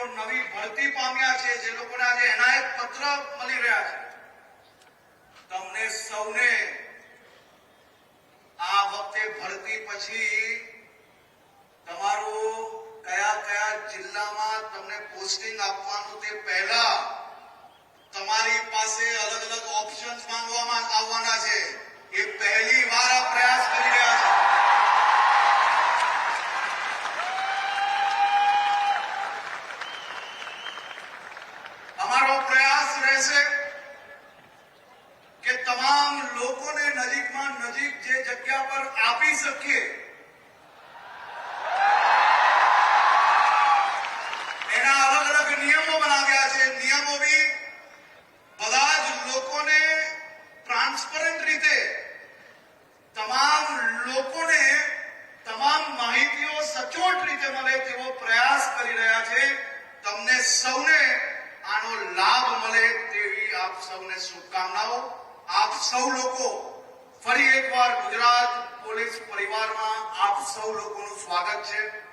લોકો નવી ભરતી પામ્યા છે, જે લોકોને આજે એનાયત પત્ર મળી રહ્યા છે. તમને સૌને આ વખતે ભરતી પછી તમારું કયા કયા જિલ્લામાં તમને પોસ્ટિંગ આપવાનું તે પહેલા રહેશે કે તમામ લોકોને નજીકમાં નજીક જે જગ્યા પર આપી શકીએ આપ સૌને શુભકામનાઓ. આપ સૌ લોકો ફરી એકવાર ગુજરાત પોલીસ પરિવારમાં આપ સૌ લોકોનું સ્વાગત છે.